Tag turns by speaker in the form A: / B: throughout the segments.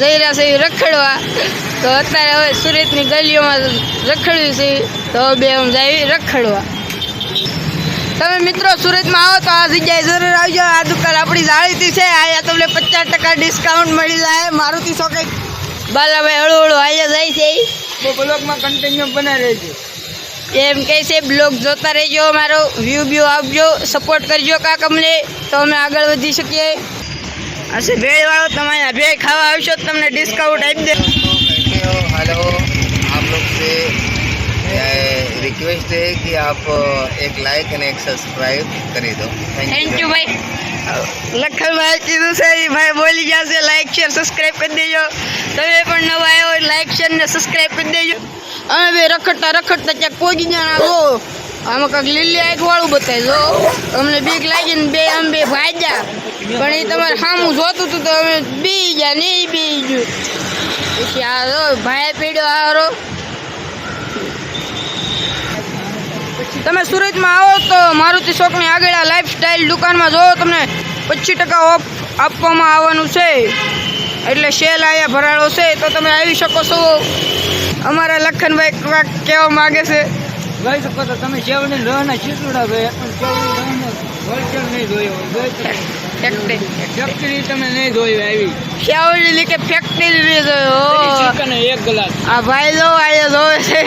A: જઈ રહ્યા છે રખડવા. તો અત્યારે હવે સુરતની ગલીઓમાં રખડ્યું છે તો બે આમ જઈ રખડવા. તમે મિત્રો સુરતમાં આવો તો આ જગ્યાએ જરૂર આવજો. આ દુકાન આપણી જાણીતી છે. અહીંયા તમને પચાસ ટકા ડિસ્કાઉન્ટ મળી જાય. મારુતિ શોકે બાલાભાઈ હળુ હળુ અહીંયા જાય છે
B: બ્લોગમાં કન્ટિન્યુ બના રહેજો.
A: એમ કહે છે બ્લોગ જોતા રહેજો મારો વ્યૂ વ્યૂ આપજો. સપોર્ટ કરજો કાક અમને. તો અમે આગળ વધી શકીએ. હશે ભેળવાળો તમારે ભેળ ખાવા આવશો તો તમને ડિસ્કાઉન્ટ આપી દે.
C: હેલો આપ લોગસે રિક્વેસ્ટ હે કે આપ એક લાઈક અને એક સબસ્ક્રાઇબ કરી દો.
A: થેન્ક યુ ભાઈ. લખનભાઈ કીધું છે ભાઈ બોલી જશે લાઈક શેર સબસ્ક્રાઇબ કરી દેજો. તમે પણ નવા આવ્યો લાઈક શેર ને સબસ્ક્રાઇબ કરી દેજો. અમે રખડતા રખડતા ક્યાંક પહોંચી જણા આમાં કાંઈક લીલી આંખ વાળું બતાવી જો. અમને બીક લાગીને બે, આમ બે ભાજ્યા પણ એ તમારે સામું જોતું હતું તો અમે બી ગયા ને એ બી ગયું. પછી આ જો ભાઈ પીડ્યો આરો તમે સુરતમાં આવો તો મારુતિ શોકની આગળ આ લાઈફસ્ટાઈલ દુકાનમાં જો તમને પચીસ ટકા ઓફ આપવામાં આવવાનું છે. એટલે સેલ અહીંયા ભરાડો છે, તો તમે આવી શકો છો. અમારા લખનભાઈ કહેવા માગે છે.
B: ગઈ શકો તો તમે ચેવડી રહેવાના ચીટુડા ગયા પણ ચેવડી રહેવાના હોલસેલ નહીં જોયો હોય જોઈ
A: ફેક્ટરી
B: ફેક્ટરી તમે નહીં જોયું આવી.
A: શ્યાવલી કે ફેક્ટરી
B: ચિકન એક ગ્લાસ.
A: આ ભાઈ જો અહીંયા જોવે છે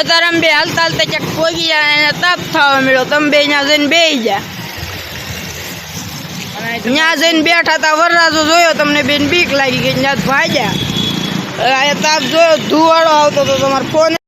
A: અત્યારે અમે બે હાલતા હાલતા ક્યાંક પહોંચી જાય એને તાપ થવા મળ્યો તમે બે ત્યાં જઈને બેસી જા. ત્યાં જઈને બેઠા હતા વરરાજો જોયો તમને બેન બીક લાગી ગઈ ત્યાં ભાગ્યા. અહીંયા તાપ જોયો ધુવાળો આવતો તો તમારો ફોન